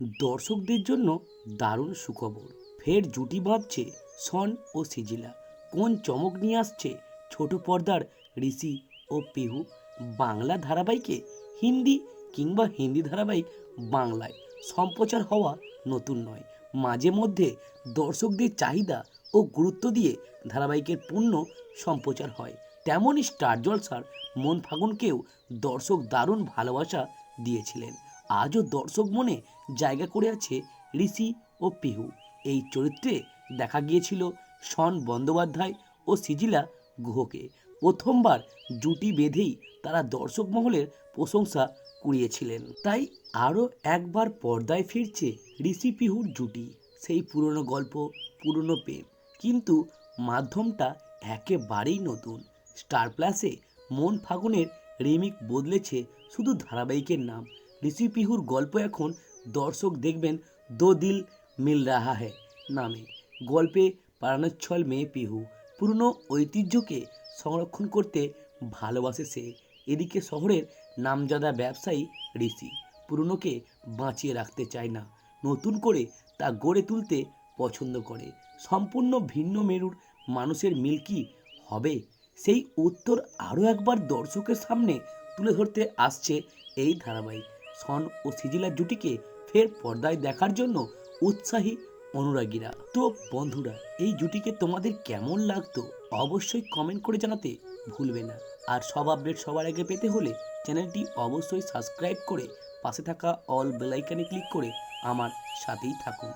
দর্শকদের জন্য দারুণ সুখবর। ফের জুটি বাঁধছে শন ও সিজিলা। কোন চমক নিয়ে আসছে ছোট পর্দার ঋষি ও পিহু? বাংলা ধারাবাহিকে হিন্দি কিংবা হিন্দি ধারাবাহিক বাংলায় সম্প্রচার হওয়া নতুন নয়। মাঝে মধ্যে দর্শকদের চাহিদা ও গুরুত্ব দিয়ে ধারাবাহিকের পূর্ণ সম্প্রচার হয়। তেমনই স্টার জলসার মন ফাগুনকেও দর্শক দারুণ ভালোবাসা দিয়েছিলেন। আজও দর্শক মনে জায়গা করে আছে ঋষি ও পিহু। এই চরিত্রে দেখা গিয়েছিল শন বন্দ্যোপাধ্যায় ও সিজিলা গুহকে। প্রথমবার জুটি বেঁধেই তারা দর্শক মহলের প্রশংসা কুড়িয়েছিলেন। তাই আরও একবার পর্দায় ফিরছে ঋষি পিহুর জুটি। সেই পুরনো গল্প, পুরনো প্রেম। কিন্তু মাধ্যমটা একেবারেই নতুন। স্টার প্লাসে মন ফাগুনের রিমিক বদলেছে শুধু ধারাবাহিকের নাম। ঋষি পিহুর গল্প এখন দর্শক দেখবেন দো দিল মিল রাহা হ্যায় নামে। গল্পে প্রাণোচ্ছল মেয়ে পিহু পুরনো ঐতিহ্যকে সংরক্ষণ করতে ভালোবাসে সে। এদিকে শহরের নামজাদা ব্যবসায়ী ঋষি পুরনোকে বাঁচিয়ে রাখতে চায় না। নতুন করে তা গড়ে তুলতে পছন্দ করে। সম্পূর্ণ ভিন্ন মেরুর মানুষের মিল কি হবে? সেই উত্তর আরও একবার দর্শকের সামনে তুলে ধরতে আসছে এই ধারাবাহিক। সন ও সিজিলার জুটিকে ফের পর্দায় দেখার জন্য উৎসাহী অনুরাগীরা। তো বন্ধুরা, এই জুটিকে তোমাদের কেমন লাগতো অবশ্যই কমেন্ট করে জানাতে ভুলবে না। আর সব আপডেট সবার আগে পেতে হলে চ্যানেলটি অবশ্যই সাবস্ক্রাইব করে পাশে থাকা অল বেলাইকানে ক্লিক করে আমার সাথেই থাকুন।